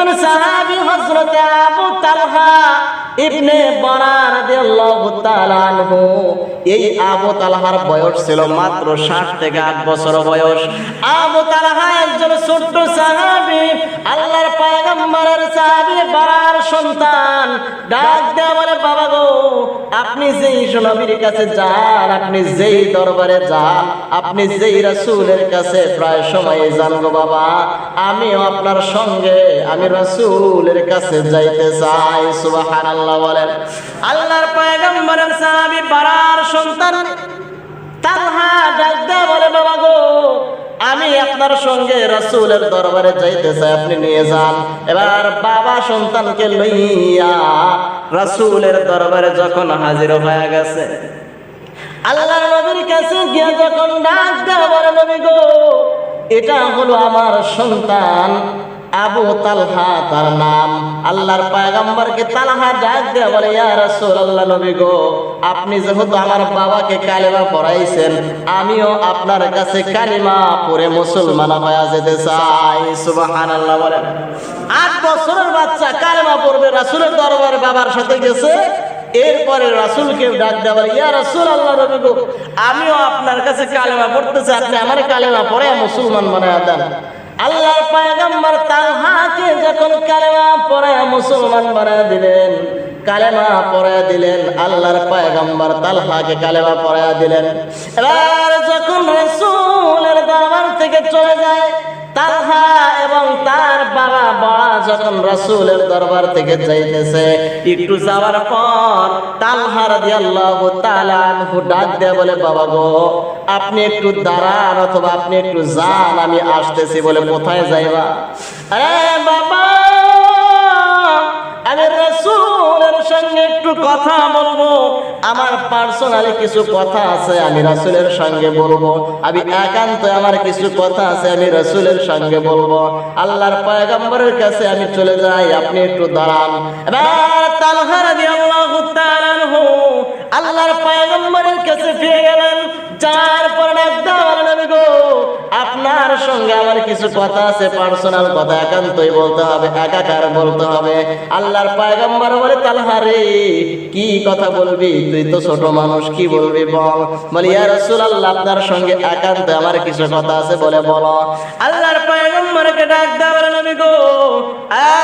একজন সাহাবী হযরত আবু তালহা ইবনে বরার রাদিয়াল্লাহু তাআলা আনহু এই আবু তালহার বয়স ছিল মাত্র 60 থেকে 8 বছর বয়স। আবু তালহা একজন ছোট্ট সাহাবী, আল্লাহর পয়গম্বরের সাহাবী, বরার সন্তান। ডাক দেয়া বলে, বাবা গো, আপনি যেই নবীর কাছে যান, আপনি যেই দরবারে যান, আপনি যেই রাসূলের কাছে প্রায় সময় যান গো বাবা। আমিও আপনার সঙ্গে, আমি রাসূলের কাছে যাইতে চাই। সুবহানাল্লাহ বলেন। আল্লাহর পয়গম্বরের সাহাবী বারার সন্তান। আমি আপনার সঙ্গে রাসূলের দরবারে যাইতে আপনি নিয়ে যান। এবার বাবা সন্তানকে লইয়া রাসূলের দরবারে যখন হাজির হয়ে গেছে, আল্লাহর নবীর কাছে গিয়ে যখন ডাক দেওয়া বলে, নবী গো, এটা হলো আমার সন্তান। আবু তালহা তার নাম। আল্লাহর পায়গাম্বরকে তালহা ডাক দেওয়া বলে, ইয়া রাসূলুল্লাহ নবী গো, আপনি যেহেতু আমার বাবাকে কালেমা পড়াইছেন, আমিও আপনার কাছে কালিমা পড়ে মুসলমান হয়ে যেতে চাই। সুবহানাল্লাহ বলেন। আট বছরের বাচ্চা কালেমা পড়বে, রাসূলের দরবারে বাবার সাথে গেছে। এরপরে রাসূলকে ডাক দেওয়ার ইয়া রাসূল আল্লাহ গো, আমিও আপনার কাছে কালেমা পড়তে চাই, আপনি আমার কালেমা পড়ে মুসলমান বানায় দেন। আল্লাহর তার তালহাকে যখন কালেমা পরে মুসলমান বানায় দিলেন, কালেমা পরে দিলেন, আল্লাহর পায়গম্বর তালহাকে কালেমা পরে দিলেন। এবার যখন রাসূলের দরবার থেকে যাইতেছে, একটু যাওয়ার পর তালহা রাদিয়াল্লাহু তাআলা বলে, বাবা গো, আপনি একটু দাঁড়ান অথবা আপনি একটু যান, আমি আসতেছি বলে কোথায় যাইবা? বাবা, আমি রাসূলের সঙ্গে একটু কথা বলব। আমার পার্সোনালি কিছু কথা আছে, আমি রাসূলের সঙ্গে বলব। আমি একান্ত আমার কিছু কথা আছে, আমি রাসূলের সঙ্গে বলব। আল্লাহর পয়গম্বরের কাছে আমি চলে যাই, আপনি একটু দাঁড়ান। আল্লাহর পয়গম্বরের কাছে ফিরে গেলেন। যার পর ডাক দেওয়া গো আপনার সঙ্গে আমার কিছু কথা আছে পার্সোনাল কথা, একান্তই বলতে হবে, একাকার বলতে হবে। আল্লাহর পয়গম্বর বলে তালহারে কি কথা বলবি? তুই তো ছোট মানুষ, কি বলবি বল? বলি, ইয়া রাসূলুল্লাহ, আপনার সঙ্গে একান্ত আমার কিছু কথা আছে, বলে বলো। আল্লাহর পয়গম্বরকে ডাক দাও নবী গো আর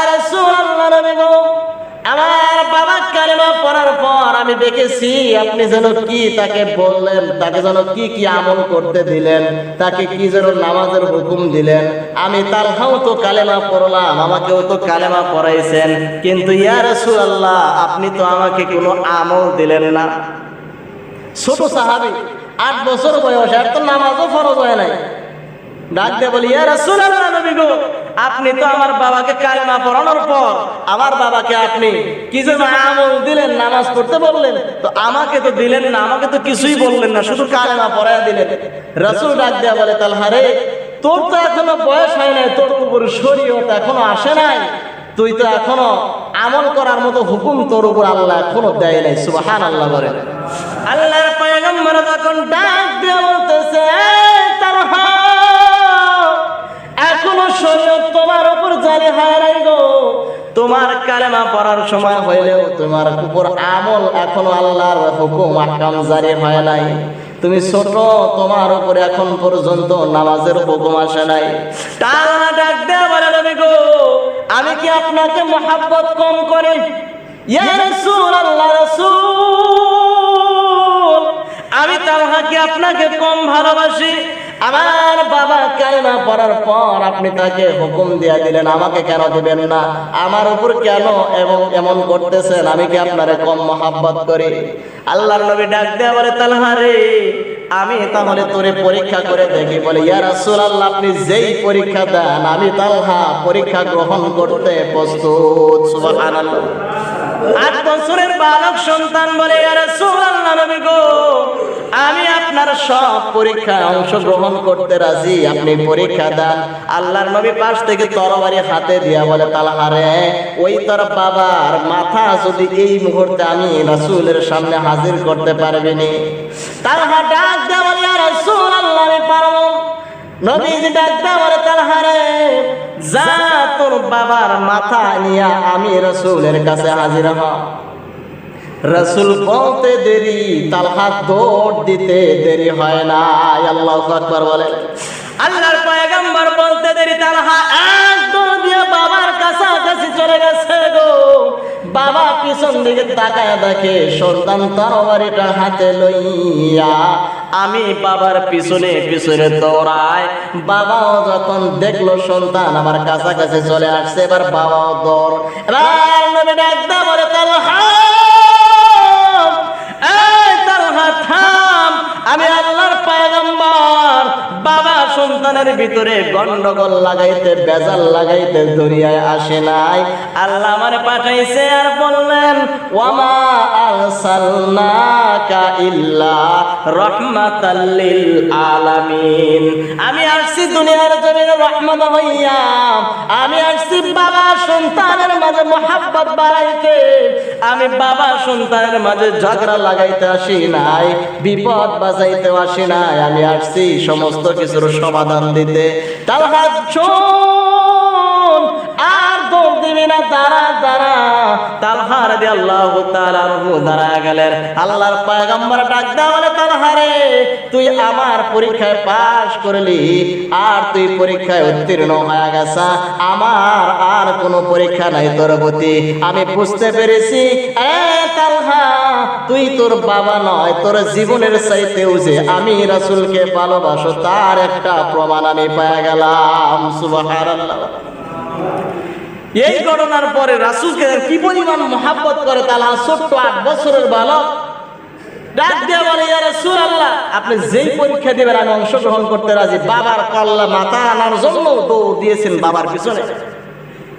দেখেছি, আপনি যেন কি তাকে বললেন, তাকে যেন কি কি আমল করতে দিলেন, তাকে কি যেন নামাজের হুকুম দিলেন। আমি তার হাও তো কালেমা পড়লাম, আমাকেও তো কালেমা পড়াইছেন, কিন্তু ইয়া রাসূলুল্লাহ, আপনি তো আমাকে কোনো আমল দিলেন না। ছোট সাহাবী, আট বছর বয়স আর তো নামাজও ফরজ হয় নাই। ডাক দিয়ে বলি, ইয়া রাসূলুল্লাহ নবী গো আপনি তো আমার বাবাকে কালেমা পড়ানোর পর, আমার বাবাকে আপনি কি যেন আমল দিলেন, নামাজ পড়তে বললেন? তো আমাকে তো দিলেন না, আমাকে তো কিছুই বললেন না, শুধু কালেমা পড়ায় দিলেন। রাসূল ডাক দেয়া বলে, তালহা রে, তোর তো এখনও বয়স হয় নাই, তোর উপর শরীয়ত এখনও আসে নাই। তুই তো এখনও আমল করার মতো হুকুম তোর উপর আল্লাহ এখনও দেয় নাই, সুবহানাল্লাহ বলে। আল্লাহর পয়গম্বর যখন ডাক দিয়ে বলতেছে শরীয়ত তোমার উপর জারি হয় নাই গো। তোমার কালেমা পড়ার সময় হইলেও তোমার উপর আমল এখনও আল্লাহর হুকুম আহকাম জারি হয় নাই। তুমি ছোট, তোমার উপরে এখন পর্যন্ত নামাজের হুকুম আসে নাই। টানা ডাক বলে গো, আমি কি আপনাকে মহাব্বত কম করে? আমি তালহাকে আপনাকে কম ভালোবাসি। আমার বাবা কালেমা পড়ার পর আপনি তাকে হুকুম দিয়ে দিলেন, আমাকে কেন দিবেন না? আমার উপর কেন এবং এমন করতেছেন? আমি কি আপনারে কম মহাব্বত করি? আল্লাহর নবী ডাক দেয়া বলে, তালহা রে, আমি তাহলে তোরে পরীক্ষা করে দেখি। বলে, ইয়া রাসূলুল্লাহ, আপনি যেই পরীক্ষা দেন, আমি তালহা পরীক্ষা গ্রহণ করতে প্রস্তুত। সুবহানাল্লাহ। আট বছরের বালক সন্তান বলে নবী আমি আপনার সব পরীক্ষায় অংশগ্রহণ করতে রাজি। আপনি পরীক্ষা দেন। আল্লাহর নবী পাশ থেকে তরবারি হাতে দিয়া বলে তালহারে ওই তোর বাবার মাথা যদি এই মুহূর্তে আমি রাসূলের সামনে হাজির করতে পারবি নি? তালহা ডাক বলে, ইয়া রাসূলুল্লাহ, আমি পারব। নবীজি ডাকতে বলে তার হারে যা তোর বাবার মাথা নিয়ে আমি রসুলের কাছে হাজির হ রসুল বলতে দেরি, তালহা দৌড় দিতে দেরি হয় না। আল্লাহ আকবার বলে। আল্লাহর পয়গম্বর বলতে দেরি এক দৌড় দিয়ে বাবার কাছাকাছি চলে গেছে গো। বাবা পিছন দিকে তাকায় দেখে সন্তান তরবারিটা হাতে লইয়া আমি বাবার পিছনে পিছনে দৌড়ায় বাবাও যখন দেখল সন্তান আমার কাছাকাছি চলে আসছে, এবার বাবাও দৌড়। নবী সন্তানের ভিতরে গন্ডগোল লাগাইতে, বেজাল লাগাইতে দরিয়ায় আসে নাই। আল্লাহ আমার পাঠাইছে আর বললেন, ওয়ামা আরসালনাকা ইল্লা রাহমাতাল লিল আলামিন। আমি আসছি দুনিয়ার জমিনে রহমত হইয়া। আমি আসছি বাবা সন্তানের মাঝে মোহাব্বত বাড়াইতে। আমি বাবা সন্তানের মাঝে ঝগড়া লাগাইতে আসি নাই, বিপদ বাজাইতে আসি নাই। আমি আসছি সমস্ত কিছুর সমাধান দিতে তার হাত না তালহার দিয়ে আল্লাহ দাঁড়া গেলেন। আল্লাহর ডাক দেওয়া বলে তালহারে তুই আমার পরীক্ষায় পাশ করলি আর তুই পরীক্ষায় উত্তীর্ণ হয়ে আমার আর কোনো পরীক্ষা নাই তোর প্রতি। আমি বুঝতে পেরেছি তুই তোর বাবা নয়, তোর জীবনের চাইতেও যে আমি রাসূলকে ভালোবাসো, তার একটা প্রমাণ আমি পেয়ে গেলাম। সুবহানাল্লাহ। এই ঘটনার পরে রাসুলকে কি পরিমাণ মহাব্বত করে তালা ছোট্ট আট বছরের বালক বলে, ইয়া রাসূলুল্লাহ, আপনি যেই পরীক্ষা দিবেন, আমি অংশগ্রহণ করতে রাজি। বাবার কল্লা মাথা আনার জন্য দৌড় দিয়েছেন বাবার পিছনে।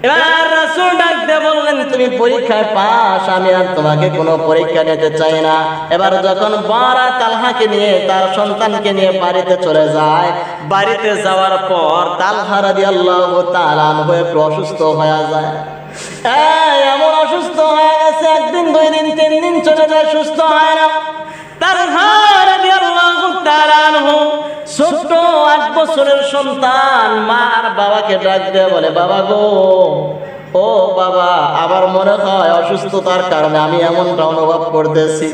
এবার রাসূল ডাক দিয়ে বললেন, তুমি পরীক্ষায় পাস, আমি আর তোমাকে কোনো পরীক্ষা নিতে চাই না। এবার যখন বারা তালহাকে নিয়ে, তার সন্তানকে নিয়ে বাড়িতে চলে যায়, বাড়িতে যাওয়ার পর তালহা রাদিয়াল্লাহু তাআলা হয়ে অসুস্থ হয়ে যায়। এমন অসুস্থ হয়ে গেছে, একদিন, দুই দিন, তিন দিন চলে যায়, সুস্থ হয় না। তালহা রাদিয়াল্লাহু তাআলা ছোট্ট আট বছরের সন্তান মা আর বাবাকে ডাক দিয়ে বলে, বাবা গো, ও বাবা, আমার মনে হয় অসুস্থতার কারণে আমি এমনটা অনুভব করতেছি।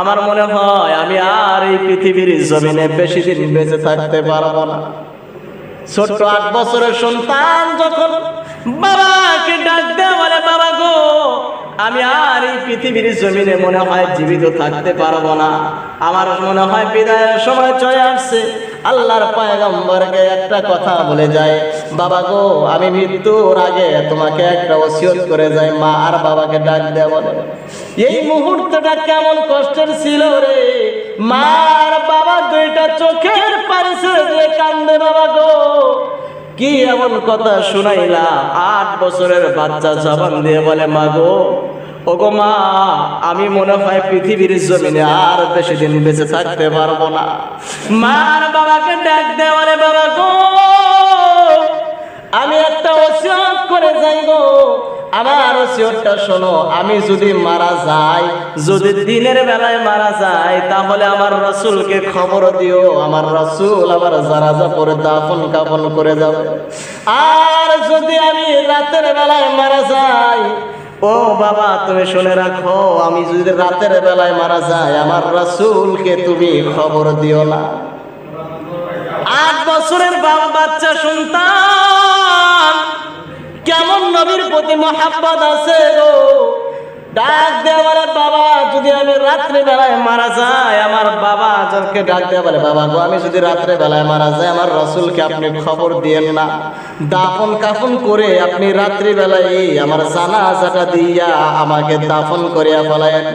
আমার মনে হয় আমি আর এই পৃথিবীর জমিনে বেশি দিন বেঁচে থাকতে পারব না। ছোট্ট আট বছরের সন্তান যখন আমি আর এই পৃথিবীর জমিনে মনে হয় জীবিত থাকতে পারব না। আমার মনে হয় বিদায়ের সময় চলে আসছে। আল্লাহর পয়গম্বরকে একটা কথা বলে যায় বাবা গো, আমি মৃত্যুর আগে তোমাকে একটা ওসিয়ত করে যাই, মা আর বাবাকে ডাক দেয় বলে। এই মুহূর্তটা কেমন কষ্টের ছিল রে। মা আর বাবা দুইটা চোখের পারিছে যে কান্দে বাবা গো। কি এমন কথা শুনাইলা? আট বছরের বাচ্চা জবান দিয়ে বলে, মা গো, ওগো মা, আমি মনে হয় পৃথিবীর জমিনে আর বেশি দিন বেঁচে থাকতে পারব না। মার বাবাকে ডাক দে বলে, বাবা গো, আমি একটা ওসিয়ত করে যাই গো আমার ওসিয়তটা শোনো, আমি যদি মারা যাই, যদি দিনের বেলায় মারা যায়, তাহলে আমার রসুলকে খবর দিও, আমার রসুল আমার জানাজা পরে দাফন কাফন করে যাবে। আর যদি আমি রাতের বেলায় মারা যাই, ও বাবা, তুমি শুনে রাখো, আমি যদি রাতের বেলায় মারা যাই, আমার রসুলকে তুমি খবর দিও না। আট বছরের বাবা বাচ্চা সন্তান কেমন নবীর প্রতি মহাব্বত আছে গো? ডাক দেওয়া বলে বাবা, যদি আমি রাত্রে বেলায় মারা যাই, আমার বাবা আজকে ডাক দেওয়া বলে, বাবা গো, আমি যদি রাত্রে বেলায় মারা যাই, আমার রসুলকে আপনি খবর দিয়েন না। দাফন কাফন করে আপনি রাত্রি বেলায় আমার জানাজাটা দিয়া আমাকে দাফন করিয়া ফেলায়েন।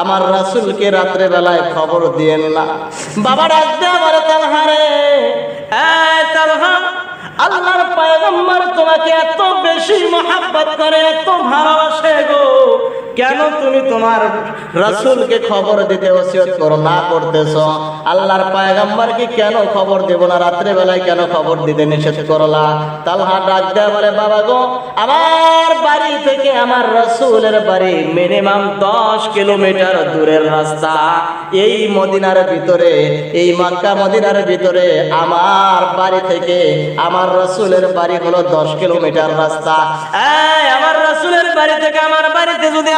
আমার রাসুলকে রাত্রে বেলায় খবর দিয়েন না। বাবা ডাক দেওয়া বলে তালহারে আল্লাহর পয়গম্বর তোমাকে এত বেশি মহাব্বত করে এত ভালোবাসে গো। কেন তুমি তোমার রাসূলকে খবর দিতে ওসিয়ত করো? না করতেছ। আল্লাহর পায়গাম্বারকে কেন খবর দেব না? রাত্রে বেলায় কেন খবর দিতে নিষেধ করলা তালহা ডাক দেয়া বলে, বাবা গো, আমার বাড়ি থেকে আমার রাসূলের বাড়ি মিনিমাম দশ কিলোমিটার দূরের রাস্তা। এই মদিনার ভিতরে, এই মক্কা মদিনার ভিতরে আমার বাড়ি থেকে আমার রাসূলের বাড়ি হলো দশ কিলোমিটার রাস্তা। আমার রাসূলের বাড়ি থেকে আমার বাড়িতে যদি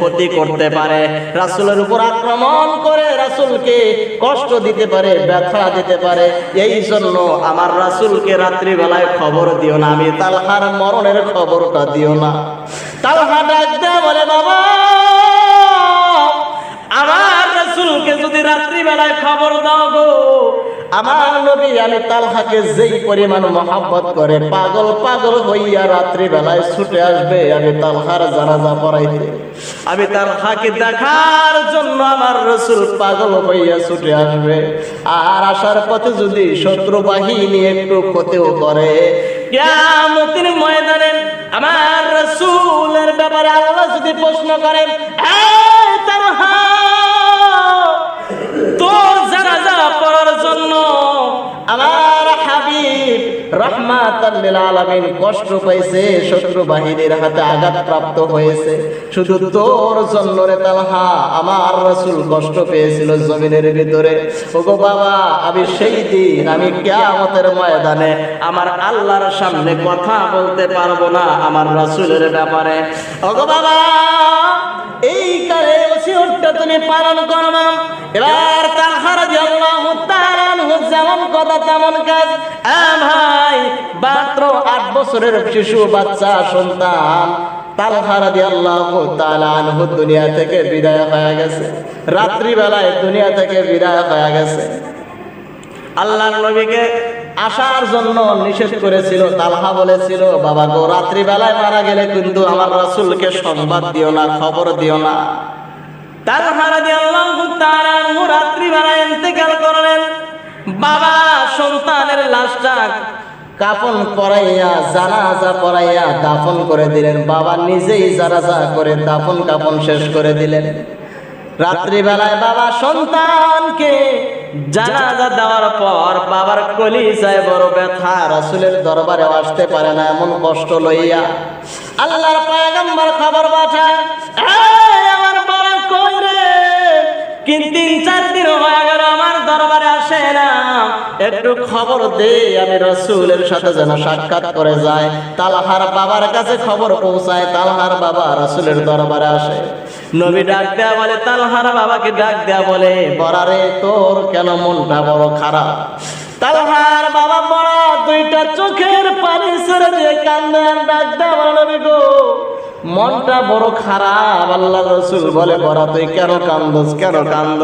ক্ষতি করতে পারে, রাসূলের উপর আক্রমণ করে রাসুলকে কষ্ট দিতে পারে, ব্যথা দিতে পারে। এই জন্য আমার রাসূলকে রাত্রি বেলায় খবর দিও না, আমি তালহার মরণের খবরটা দিও না। তালহা ডাক বলে, বাবা আমার রাসূলকে যদি রাত্রি বেলায় খবর দাও গো। আমার নবী আমি তালহাকে যেই পরিমাণ মহাব্বত করে পাগল পাগল হইয়া রাত্রি বেলায় ছুটে আসবে, আমি তালহার জানাজা পড়াইতে। আমি তালহাকে দেখার জন্য আমার রসুল পাগল হইয়া ছুটে আসবে। আর আসার পথে যদি শত্রু বাহিনী একটু ক্ষতিও করে, কিয়ামতের ময়দানে আমার রসুলের ব্যাপারে আল্লাহ যদি প্রশ্ন করেন আলামিন কষ্ট পাইছে শত্রু বাহিনীর হাতে হয়েছে। শুধু তোর জন্য রে তালহা, আমার কষ্ট পেয়েছিল জমিনের ভিতরে। ওগো বাবা, আমি সেই দিন, আমি ময়দানে আমার আল্লাহর সামনে কথা বলতে পারব না আমার রাসূলের ব্যাপারে। ওগো বাবা, এই ওসিয়তটা তুমি পালন করো না। এবার তালহা রাদিয়াল্লাহু আনহু যেমন কথা তেমন কাজ। ভাই, মাত্র আট বছরের শিশু, বাচ্চা, সন্তান। আসার জন্য করেছিল, তালহা বলেছিল, বাবা গো রাত্রি মারা গেলে কিন্তু আমার রাসূলকে সংবাদ দিও না, খবর দিও না। তালহা রাদিয়াল্লাহু তাআলা আনহু রাত্রি ইন্তেকাল করলেন। বাবা সন্তানের লাশটা কাফন পরাইয়া, জানাজা পরাইয়া দাফন করে দিলেন। বাবা নিজেই জানাজা করে দাফন কাফন শেষ করে দিলেন। রাত্রিবেলায় বাবা সন্তানকে জানাজা দেওয়ার পর বাবার কলি যায় বড় ব্যথা, রাসুলের দরবারে আসতে পারে না, এমন কষ্ট লইয়া আল্লাহর পায়গাম্বার খবর পাঠায় কিন্তু তিন, চার দিন আমার দরবারে আসে না। একটু খবর দে আমি রসুলের সাথে যেন সাক্ষাৎ করে যায় তালহার বাবার কাছে খবর পৌঁছায়, তালহার বাবা রসুলের দরবারে আসে। নবী ডাক দেয়া বলে, তালহার বাবাকে ডাক দেয়া বলে, বরারে, তোর কেন মনটা বড় খারাপ? তালহার বাবা বড় দুইটা চোখের পানি ছেড়ে দিয়ে কান্দে ডাক দেয়া বলে, নবী গো মনটা বড় খারাপ আল্লাহ রসুল বলে, বড়, তুই কেন কান্দস, কেন কান্দ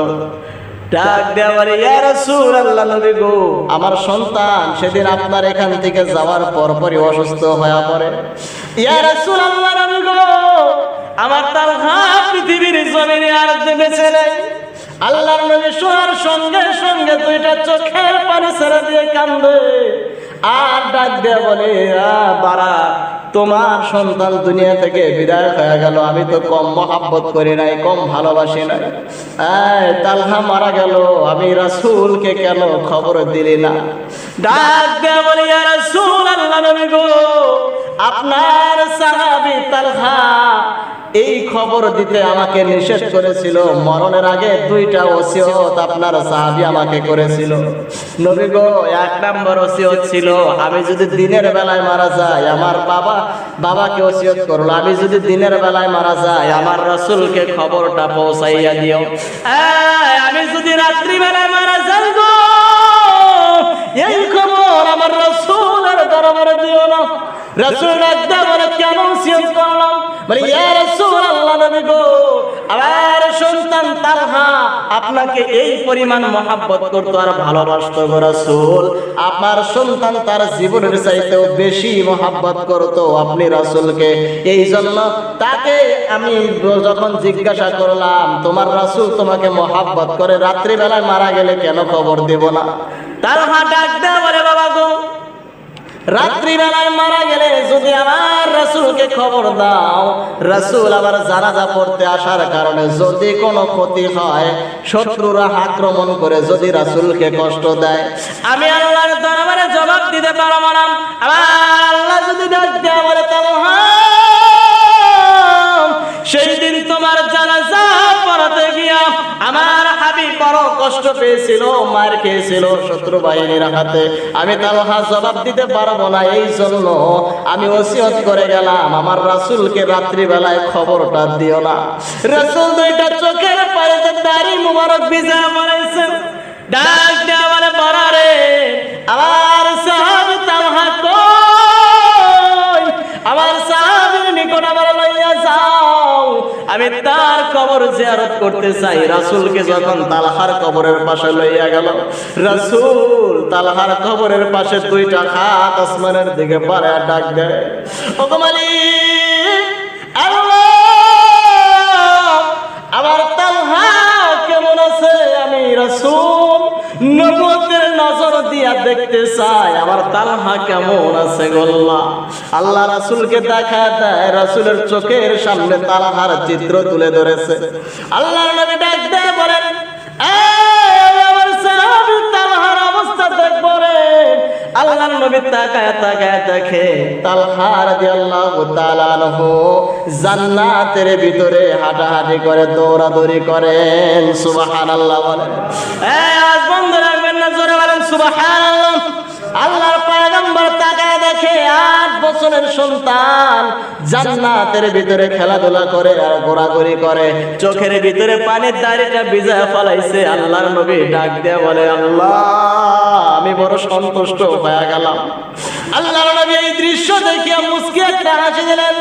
ডাক দেওয়ার ইয়া রাসূল, আল্লাহ গো, আমার সন্তান সেদিন আপনার এখান থেকে যাওয়ার পর পরই অসুস্থ হয়ে পড়ে। নবী গো, আমার তার পৃথিবীর জমিনে আর সঙ্গে সঙ্গে দুইটা চোখের পানি ছেড়ে দিয়ে কান্দে। আর ডাক দেয়া বলে বাড়া, তোমার সন্তান দুনিয়া থেকে বিদায় হয়ে গেল। আমি তো কম মহাব্বত করি নাই, কম ভালোবাসি নাই। তালহা মারা গেল, আমি রাসুলকে কেন খবর দিলি না? ডাক দেয়া বলি রাসূল আল্লাহ নবী গো আপনার সাহাবী তালহা এই খবর দিতে আমাকে নিষেধ করেছিল। মরণের আগে দুইটা ওসিয়ত আপনার সাহাবি আমাকে করেছিল। নবী গো, এক নম্বর ওসিয়ত ছিল, আমি যদি দিনের বেলায় মারা যাই, আমার বাবা, বাবাকে ওসিয়ত করল। আমি যদি দিনের বেলায় মারা যাই, আমার রসুলকে খবরটা পৌঁছাইয়া দিও। আমি যদি রাত্রি বেলায় মারা যাই গো, এই খবর আমার রসুলের দরবারে দিও না। রসুল একদম কেন ওসিয়ত করলাম? এই আপনি রাসূলকে। এই জন্য তাকে আমি যখন জিজ্ঞাসা করলাম, তোমার রাসূল তোমাকে মহাব্বত করে রাত্রিবেলায় মারা গেলে কেন খবর দেব না? তালহা ডাক বাবা গো রাত্রিবেলায় মারা গেলে যদি আমার রাসুলকে খবর দাও, রাসুল আবার জানাজা পড়তে আসার কারণে যদি কোনো ক্ষতি হয়, শত্রুরা আক্রমণ করে যদি রাসুলকে কষ্ট দেয়। আমি আল্লাহর দরবারে জবাব দিতে পারব না। আল্লাহ যদি ডাক দেয় বলে কষ্ট পেয়েছিল, মার খেয়েছিল শত্রু বাহিনীর হাতে। আমি তালহা জবাব দিতে পারব না, এই জন্য আমি ওসিয়ত করে গেলাম, আমার রাসুলকে রাত্রিবেলায় খবরটা দিও না। রাসুল দুইটা চোখের পানিতে দাড়ি মুবারক বিজয় মারাইছেন ডাক দেওয়া বলে বড়ারে আমার সাহাবী আমি তার কবর জিয়ারত করতে চাই। রাসূলকে যখন তালহার কবরের পাশে লইয়া গেল, রাসূল তালহার কবরের পাশে দুইটা হাত আসমানের দিকে বাড়ায় ডাক দেয় ও মালিক, আল্লাহ, আমার তালহা কেমন আছে? আমি রাসূল নবুয়তের নজর দিয়া দেখতে আমার তালহা কেমন আছে গোল্লা? আল্লাহ রাসূলকে দেখা দেয়, রাসূলের চোখের সামনে তালহার চিত্র তুলে ধরেছে। আল্লাহ নবী ডাক দেয়, বলেন, "এই, আমার সাহাবী তালহার অবস্থা রে আল্লাহ নবী তাকায় তাকায় দেখে তালহা রাদিয়াল্লাহু তাআলা আনহু জান্নাতের ভিতরে হাঁটাহাঁটি করে, দৌড়াদৌড়ি করেন। সুবহানাল্লাহ বলেন, এই আল্লাহর জান্নাতের ভিতরে খেলাধুলা করে আর ঘোরাঘুরি করে। চোখের ভিতরে পানির দাড়িটা ভিজায় ফলাইছে, আল্লাহর নবী ডাক দিয়ে বলে, আল্লাহ, আমি বড় সন্তুষ্ট হয়ে গেলাম। আল্লাহর নবী এই দৃশ্য দেখিয়া মুসকি একটা হাসি দিলেন।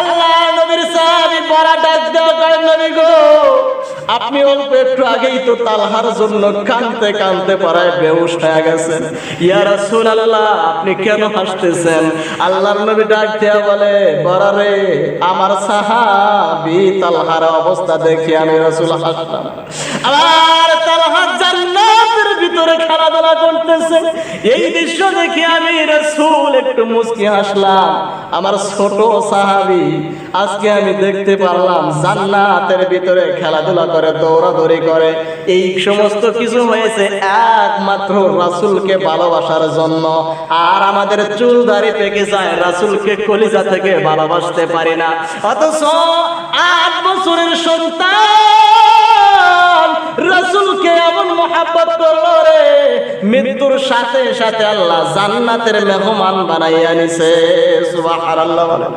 আল্লাহ নবীর সাহাবী পড়া ডাক দেওয়া নবী গো আপনি অল্প একটু আগেই তো তালহার জন্য কানতে কানতে পারায় বেউস হয়ে গেছেন। ইয়া রাসূলুল্লাহ, আপনি কেন হাসতেছেন? আল্লাহর নবী ডাক দেয়া বলে বরারে আমার সাহাবী তালহার অবস্থা দেখে আমি রাসূল হাসলাম। আর তালহা জান্নাতের ভিতরে খেলাধুলা করতেছে। এই দৃশ্য দেখে আমি রাসূল একটু মুস্কি হাসলাম। আমার ছোট সাহাবী, আজকে আমি দেখতে পারলাম জান্নাতের ভিতরে খেলাধুলা করে, দৌড়াদৌড়ি করে। এই সমস্ত কিছু হয়েছে একমাত্র রাসূলকে ভালোবাসার জন্য। আর আমাদের চুল দাড়ি পেকে যায়, রাসূলকে কলিজা থেকে ভালোবাসতে পারি না। অথচ আট বছরের সন্তান রাসূলকে এমন মহাব্বত করল রে, মৃত্যুর সাথে সাথে আল্লাহ জান্নাতের মেহমান বানাইয়া নিছে। সুবহানাল্লাহ বলেন।